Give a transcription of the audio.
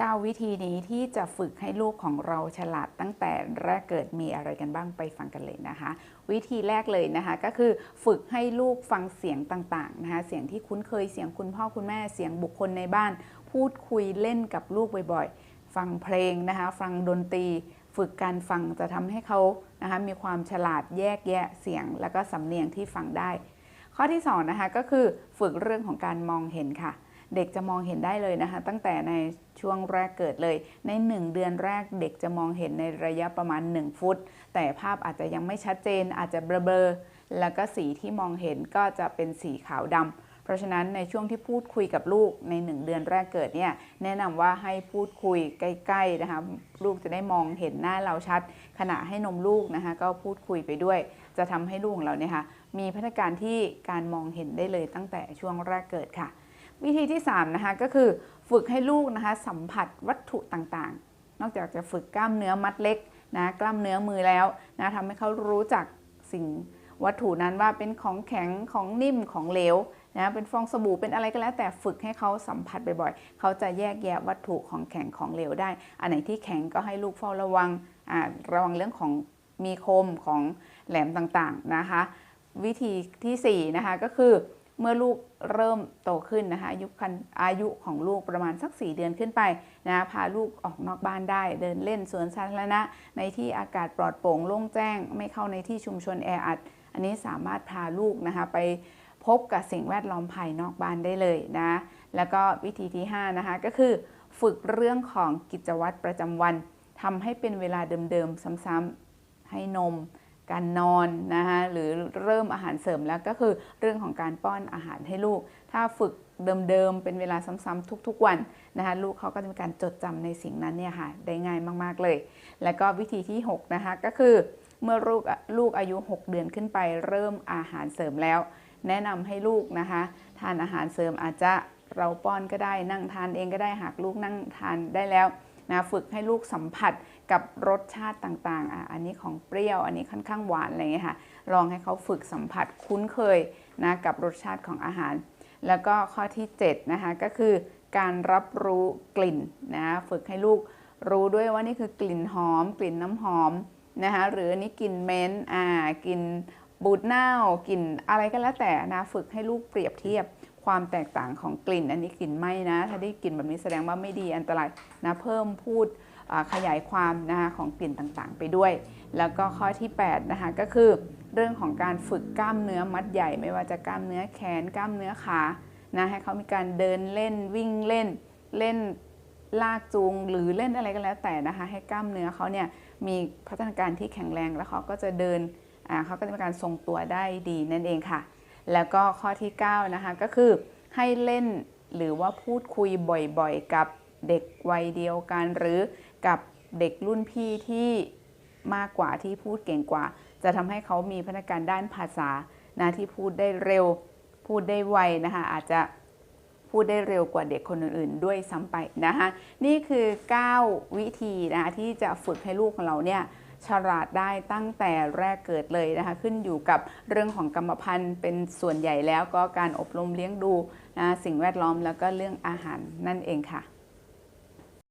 9 วิธีนี้ที่จะฝึกให้ลูกของเราฉลาดตั้งแต่แรกเกิดมีอะไรกันบ้างไปฟังกันเลยนะคะ วิธีแรกเลยนะคะ ก็คือฝึกให้ลูกฟังเสียงต่างๆนะคะเสียงที่คุ้นเคยเสียงคุณพ่อคุณแม่เสียงบุคคลในบ้าน พูดคุยเล่นกับลูกบ่อยๆ ฟังเพลงนะคะ ฟังดนตรี ฝึกการฟังจะทำให้เขานะคะมีความฉลาดแยกแยะเสียง แล้วก็สำเนียงที่ฟังได้ ข้อที่สองนะคะก็คือฝึกเรื่องของการมองเห็นค่ะ เด็กจะมองเห็นได้เลยนะคะ ตั้งแต่ในช่วงแรกเกิดเลย ใน 1 เดือนแรกเด็กจะมองเห็นในระยะประมาณ 1 ฟุต แต่ภาพอาจจะยังไม่ชัดเจน อาจจะเบลอๆแล้วก็สีที่มองเห็นก็จะเป็นสีขาวดำเพราะฉะนั้นในช่วงที่พูดคุยกับลูกใน 1 เดือนแรกเกิดเนี่ยแนะนำว่าให้พูดคุยใกล้ๆนะคะลูกจะได้มองเห็นหน้าเราชัด ขณะให้นมลูกนะคะก็พูดคุยไปด้วย จะทำให้ลูกของเราเนี่ยค่ะมีพัฒนาการที่การมองเห็นได้เลยตั้งแต่ช่วงแรกเกิดค่ะ วิธีที่3นะคะก็คือฝึกให้ลูกนะคะสัมผัสวัตถุต่างๆ นอกจากจะฝึกกล้ามเนื้อมัดเล็กนะกล้ามเนื้อมือแล้วนะทำให้เขารู้จักสิ่งวัตถุนั้นว่าเป็นของแข็งของนิ่มของเหลวนะเป็นฟองสบู่เป็นอะไรก็แล้วแต่ฝึกให้เขาสัมผัสบ่อยๆ เขาจะแยกแยะวัตถุของแข็งของเหลวได้ อันไหนที่แข็งก็ให้ลูกเฝ้าระวังอ่าระวังเรื่องของมีคมของแหลมต่างๆนะคะ วิธีที่4นะคะก็คือ เมื่อลูกเริ่มโตขึ้นนะคะอายุคันอายุของลูกประมาณสัก 4 เดือนขึ้นไปนะพาลูกออกนอกบ้านได้ เดินเล่นสวนสาธารณะ ในที่อากาศปลอดโปร่งโล่งแจ้ง ไม่เข้าในที่ชุมชนแออัด อันนี้สามารถพาลูกนะคะไปพบกับสิ่งแวดล้อมภายนอกบ้านได้เลยนะแล้วก็วิธีที่5นะคะก็คือ ฝึกเรื่องของกิจวัตรประจำวันทำให้เป็นเวลาเดิมๆซ้ำๆให้นม การนอนนะคะหรือเริ่มอาหารเสริมแล้วก็คือเรื่องของการป้อนอาหารให้ลูก ถ้าฝึกเดิมๆ เป็นเวลาซ้ำๆทุกๆวันนะคะลูกเขาก็จะมีการจดจำในสิ่งนั้นเนี่ยค่ะได้ง่ายมากๆเลย แล้วก็วิธีที่ 6 นะคะก็คือเมื่อลูกลูกอายุ 6 เดือนขึ้นไป เริ่มอาหารเสริมแล้ว แนะนำให้ลูกนะคะทานอาหารเสริมอาจจะเราป้อนก็ได้นั่งทานเองก็ได้หากลูกนั่งทานได้แล้ว นะฝึกให้ลูกสัมผัสกับรสชาติต่างๆอะอันนี้ของเปรี้ยว อันนี้ค่อนข้างหวานอะไรเงี้ยค่ะ ลองให้เขาฝึกสัมผัสคุ้นเคยนะกับรสชาติของอาหาร แล้วก็ข้อที่7นะคะก็คือการรับรู้กลิ่นนะฝึกให้ลูกรู้ด้วยว่านี่คือกลิ่นหอม กลิ่นน้ำหอมนะคะหรืออันนี้กลิ่นเม้นอ่ากลิ่นบูดเน่ากลิ่นอะไรก็แล้วแต่นะฝึกให้ลูกเปรียบเทียบ ความแตกต่างของกลิ่น อันนี้กลิ่นไหมนะ ถ้าได้กลิ่นแบบนี้แสดงว่าไม่ดีอันตรายนะเพิ่มพูดขยายความนะคะของกลิ่นต่างๆ ไปด้วย แล้วก็ข้อที่8นะคะก็คือเรื่องของการฝึกกล้ามเนื้อมัดใหญ่ ไม่ว่าจะกล้ามเนื้อแขนกล้ามเนื้อขานะให้เขามีการเดินเล่นวิ่งเล่นเล่นลากจูงหรือเล่นอะไรก็แล้วแต่นะคะ ให้กล้ามเนื้อเขาเนี่ยมีพัฒนาการที่แข็งแรงแล้วเขาก็จะเดินเขาก็จะมีการทรงตัวได้ดีนั่นเองค่ะ แล้วก็ข้อที่ 9 นะคะ ก็คือให้เล่นหรือว่าพูดคุยบ่อยๆ กับเด็กวัยเดียวกัน หรือกับเด็กรุ่นพี่ที่มากกว่าที่พูดเก่งกว่า จะทำให้เขามีพัฒนาการด้านภาษานะที่พูดได้เร็ว พูดได้ไวนะคะ อาจจะพูดได้เร็วกว่าเด็กคนอื่นๆ ด้วยซ้ำไปนะคะ นี่คือ 9 วิธีนะคะที่จะฝึกให้ลูกของเราเนี่ย ฉลาดได้ตั้งแต่แรกเกิดเลยนะคะ ขึ้นอยู่กับเรื่องของกรรมพันธุ์เป็นส่วนใหญ่แล้วก็การอบรมเลี้ยงดูนะสิ่งแวดล้อมแล้วก็เรื่องอาหารนั่นเองค่ะ